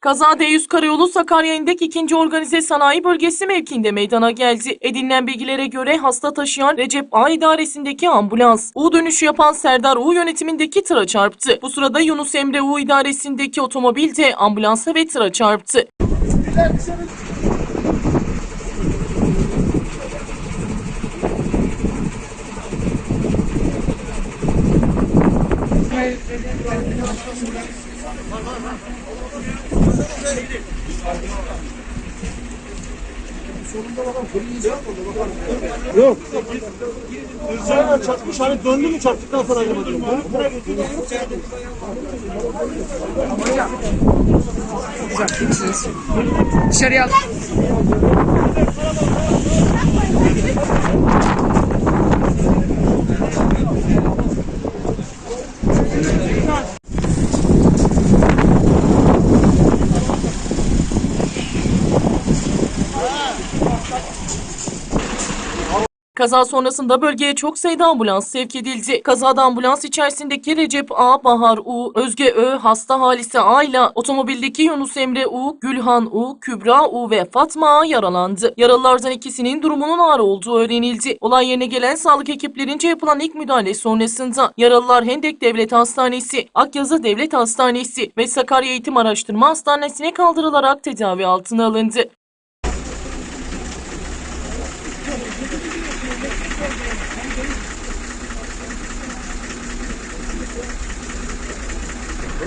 Kaza D100 Karayolu Sakarya İndek 2. Organize Sanayi Bölgesi mevkiinde meydana geldi. Edinilen bilgilere göre hasta taşıyan Recep A idaresindeki ambulans, U dönüşü yapan Serdar U yönetimindeki tıra çarptı. Bu sırada Yunus Emre U idaresindeki otomobil de ambulansa ve tıra çarptı. Yok. Üzerine çarpmış hani döndü mü çarptıktan sonra acaba diyorum. Dışarıya al. Kaza sonrasında bölgeye çok sayıda ambulans sevk edildi. Kazada ambulans içerisindeki Recep A, Bahar U, Özge Ö, hasta Halise A ile otomobildeki Yunus Emre U, Gülhan U, Kübra U ve Fatma A yaralandı. Yaralılardan ikisinin durumunun ağır olduğu öğrenildi. Olay yerine gelen sağlık ekiplerince yapılan ilk müdahale sonrasında yaralılar Hendek Devlet Hastanesi, Akyazı Devlet Hastanesi ve Sakarya Eğitim Araştırma Hastanesi'ne kaldırılarak tedavi altına alındı.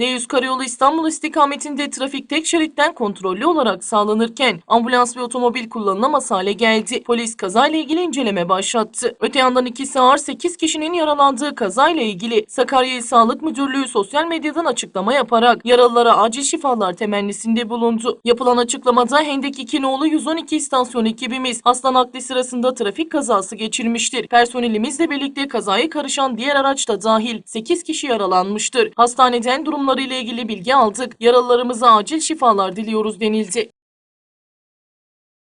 D100 Karayolu İstanbul istikametinde trafik tek şeritten kontrollü olarak sağlanırken ambulans ve otomobil kullanılamaz hale geldi. Polis kazayla ilgili inceleme başlattı. Öte yandan ikisi ağır 8 kişinin yaralandığı kazayla ilgili Sakarya İl Sağlık Müdürlüğü sosyal medyadan açıklama yaparak yaralılara acil şifalar temennisinde bulundu. Yapılan açıklamada Hendek 2 nolu 112 istasyon ekibimiz hasta nakli sırasında trafik kazası geçirmiştir. Personelimizle birlikte kazaya karışan diğer araç da dahil 8 kişi yaralanmıştır. Hastaneden durumlarıyla ilgili bilgi aldık. Yaralılarımıza acil şifalar diliyoruz denildi.